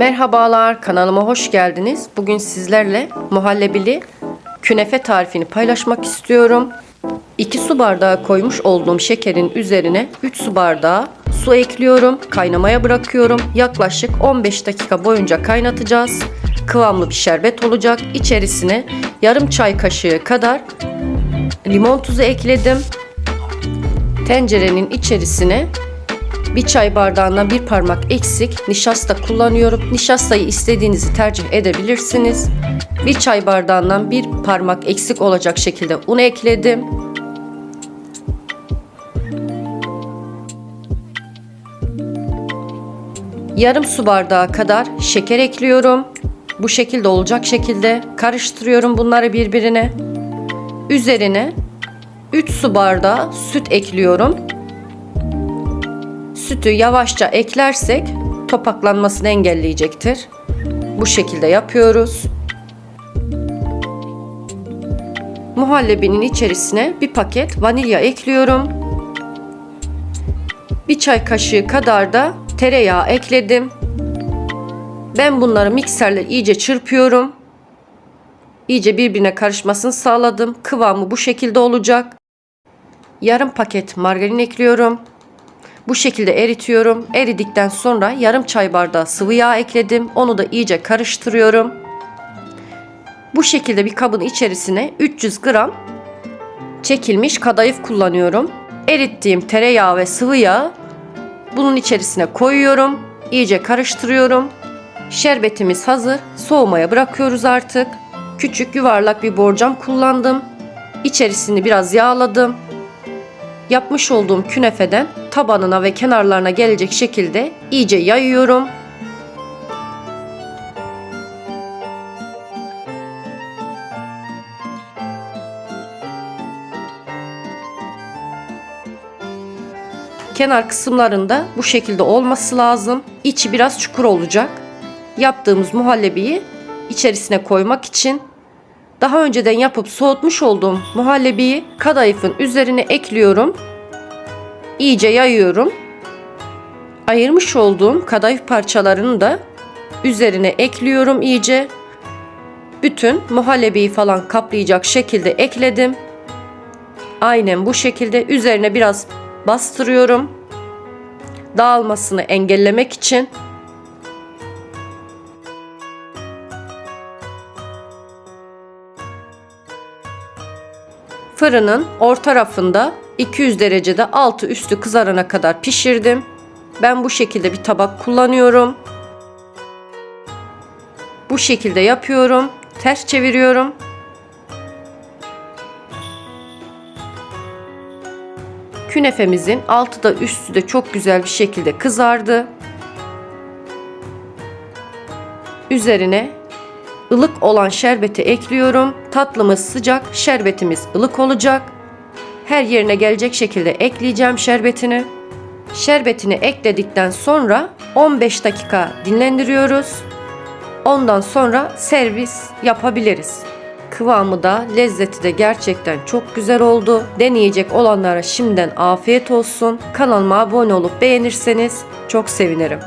Merhabalar, kanalıma hoş geldiniz. Bugün sizlerle muhallebili künefe tarifini paylaşmak istiyorum. 2 su bardağı koymuş olduğum şekerin üzerine 3 su bardağı su ekliyorum. Kaynamaya bırakıyorum. Yaklaşık 15 dakika boyunca kaynatacağız. Kıvamlı bir şerbet olacak. İçerisine yarım çay kaşığı kadar limon tuzu ekledim. Tencerenin içerisine bir çay bardağına bir parmak eksik nişasta kullanıyorum. Nişastayı istediğinizi tercih edebilirsiniz. Bir çay bardağından bir parmak eksik olacak şekilde un ekledim. Yarım su bardağı kadar şeker ekliyorum. Bu şekilde olacak şekilde karıştırıyorum bunları birbirine. Üzerine 3 su bardağı süt ekliyorum. Sütü yavaşça eklersek topaklanmasını engelleyecektir. Bu şekilde yapıyoruz. Muhallebinin içerisine bir paket vanilya ekliyorum. Bir çay kaşığı kadar da tereyağı ekledim. Ben bunları mikserle iyice çırpıyorum. İyice birbirine karışmasını sağladım. Kıvamı bu şekilde olacak. Yarım paket margarin ekliyorum. Bu şekilde eritiyorum. Eridikten sonra yarım çay bardağı sıvı yağ ekledim. Onu da iyice karıştırıyorum. Bu şekilde bir kabın içerisine 300 gram çekilmiş kadayıf kullanıyorum. Erittiğim tereyağı ve sıvı yağı bunun içerisine koyuyorum. İyice karıştırıyorum. Şerbetimiz hazır. Soğumaya bırakıyoruz artık. Küçük yuvarlak bir borcam kullandım. İçerisini biraz yağladım. Yapmış olduğum künefeden tabanına ve kenarlarına gelecek şekilde iyice yayıyorum. Kenar kısımlarında bu şekilde olması lazım. İçi biraz çukur olacak. Yaptığımız muhallebiyi içerisine koymak için daha önceden yapıp soğutmuş olduğum muhallebiyi kadayıfın üzerine ekliyorum. İyice yayıyorum. Ayırmış olduğum kadayıf parçalarını da üzerine ekliyorum iyice. Bütün muhallebiyi falan kaplayacak şekilde ekledim. Aynen bu şekilde üzerine biraz bastırıyorum. Dağılmasını engellemek için. Fırının orta rafında 200 derecede altı üstü kızarana kadar pişirdim. Ben bu şekilde bir tabak kullanıyorum. Bu şekilde yapıyorum. Ters çeviriyorum. Künefemizin altı da üstü de çok güzel bir şekilde kızardı. Üzerine ılık olan şerbeti ekliyorum. Tatlımız sıcak, şerbetimiz ılık olacak. Her yerine gelecek şekilde ekleyeceğim şerbetini. Şerbetini ekledikten sonra 15 dakika dinlendiriyoruz. Ondan sonra servis yapabiliriz. Kıvamı da lezzeti de gerçekten çok güzel oldu. Deneyecek olanlara şimdiden afiyet olsun. Kanalıma abone olup beğenirseniz çok sevinirim.